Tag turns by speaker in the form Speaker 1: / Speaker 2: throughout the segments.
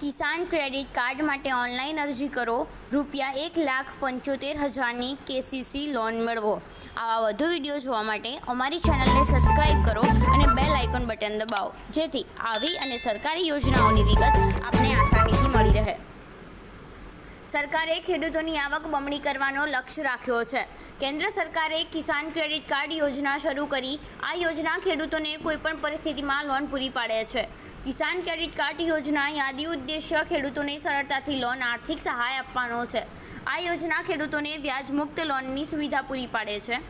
Speaker 1: કિસાન credit card માટે online અરજી કરો. રૂપિયા એક લાખ પંચોતેર હજારની કેસીસી લોન મેળવો. આવા વધુ વીડિયો જોવા માટે અમારી ચેનલને સબસ્ક્રાઈબ કરો અને બેલ આઇકોન બટન દબાવો. જેથી આવી અને સરકારી યોજનાઓની વિગત આપને આસાનીથી મળી રહે. સરકારે ખેડૂતોની આવક બમણી કરવાનો લક્ષ્ય રાખ્યો છે. કેન્દ્ર સરકારે કિસાન ક્રેડિટ કાર્ડ યોજના શરૂ કરી. આ યોજના ખેડૂતોને કોઈપણ પરિસ્થિતિમાં લોન પૂરી પાડે છે. કિસાન ક્રેડિટ કાર્ડ યોજના યાદી ઉદ્દેશ્ય ખેડૂતોને સરળતાથી લોન આર્થિક સહાય આપવાનો છે. આ યોજના ખેડૂતોને વ્યાજમુક્ત લોનની સુવિધા પૂરી પાડે છે.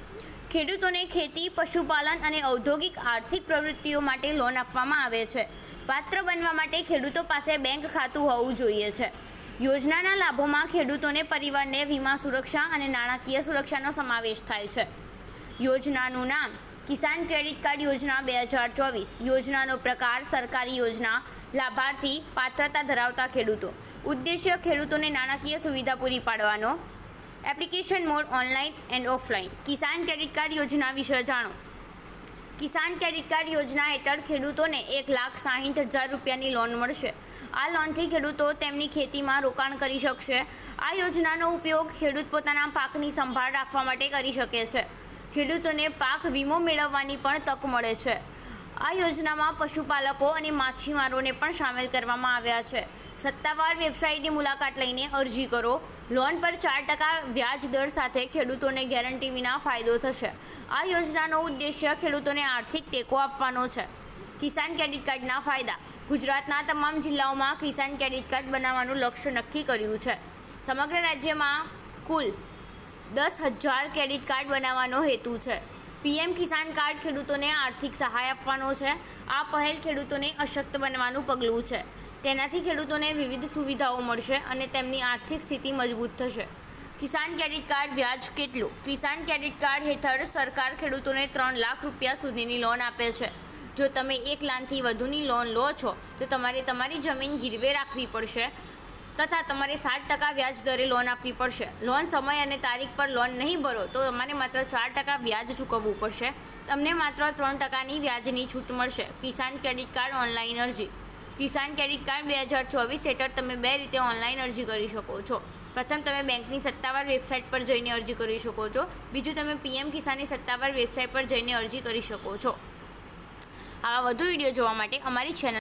Speaker 1: ખેડૂતોને ખેતી, પશુપાલન અને ઔદ્યોગિક આર્થિક પ્રવૃત્તિઓ માટે લોન આપવામાં આવે છે. પાત્ર બનવા માટે ખેડૂતો પાસે બેંક ખાતું હોવું જોઈએ છે. યોજનાના લાભોમાં ખેડૂતોને પરિવારને વીમા સુરક્ષા અને નાણાકીય સુરક્ષાનો સમાવેશ થાય છે. યોજનાનું નામ કિસાન ક્રેડિટ કાર્ડ યોજના બે હજાર ચોવીસ. યોજનાનો પ્રકાર સરકારી યોજના, લાભાર્થી પાત્રતા ધરાવતા ખેડૂતો. ઉદ્દેશ્ય ખેડૂતોને નાણાકીય સુવિધા પૂરી પાડવાનો. Application mode online and offline. Kisan credit card યોજના વિશે જાણો. કિસાન ક્રેડિટ કાર્ડ યોજના હેઠળ ખેડૂતોને એક લાખ સાહીઠ હજાર રૂપિયાની લોન મળશે. આ લોનથી ખેડૂતો તેમની ખેતીમાં રોકાણ કરી શકશે. આ યોજનાનો ઉપયોગ ખેડૂત પોતાના પાકની સંભાળ રાખવા માટે કરી શકે છે. ખેડૂતોને પાક વીમો મેળવવાની પણ તક મળે છે. આ યોજનામાં પશુપાલકો અને માછીમારોને પણ સામેલ કરવામાં આવ્યા છે. સત્તાવાર વેબસાઇટની મુલાકાત લઈને અરજી કરો. લોન પર ચાર ટકા વ્યાજ દર સાથે ખેડૂતોને ગેરંટી વિના ફાયદો થશે. આ યોજનાનો ઉદ્દેશ્ય ખેડૂતોને આર્થિક ટેકો આપવાનો છે. કિસાન ક્રેડિટ કાર્ડના ફાયદા. ગુજરાતના તમામ જિલ્લાઓમાં કિસાન ક્રેડિટ કાર્ડ બનાવવાનું લક્ષ્ય નક્કી કર્યું છે. સમગ્ર રાજ્યમાં કુલ દસ હજાર ક્રેડિટ કાર્ડ બનાવવાનો હેતુ છે. પીએમ કિસાન કાર્ડ ખેડૂતોને આર્થિક સહાય આપવાનો છે. આ પહેલ ખેડૂતોને અશક્ત બનવાનું પગલું છે. તેનાથી ખેડૂતોને વિવિધ સુવિધાઓ મળશે અને તેમની આર્થિક સ્થિતિ મજબૂત થશે. કિસાન ક્રેડિટ કાર્ડ વ્યાજ કેટલું? કિસાન ક્રેડિટ કાર્ડ હેઠળ સરકાર ખેડૂતોને ત્રણ લાખ રૂપિયા સુધીની લોન આપે છે. જો તમે એક લાખથી વધુની લોન લો છો, તો તમારે તમારી જમીન ગીરવે રાખવી પડશે. તથા તમારે સાત ટકા વ્યાજ દરે લોન આપવી પડશે. લોન સમય અને તારીખ પર લોન નહીં ભરો તો તમારે માત્ર ચાર ટકા વ્યાજ ચૂકવવું પડશે. તમને માત્ર ત્રણ ટકાની વ્યાજની છૂટ મળશે. કિસાન ક્રેડિટ કાર્ડ ઓનલાઈન અરજી. કિસાન ક્રેડિટ કાર્ડ બે હજાર ચોવીસ હેઠળ તમે બે રીતે ઓનલાઈન અરજી કરી શકો છો. પ્રથમ તમે બેંકની સત્તાવાર વેબસાઇટ પર જઈને અરજી કરી શકો છો. બીજું તમે પીએમ કિસાનની સત્તાવાર વેબસાઇટ પર જઈને અરજી કરી શકો છો. આવા વધુ વીડિયો જોવા માટે અમારી ચેનલ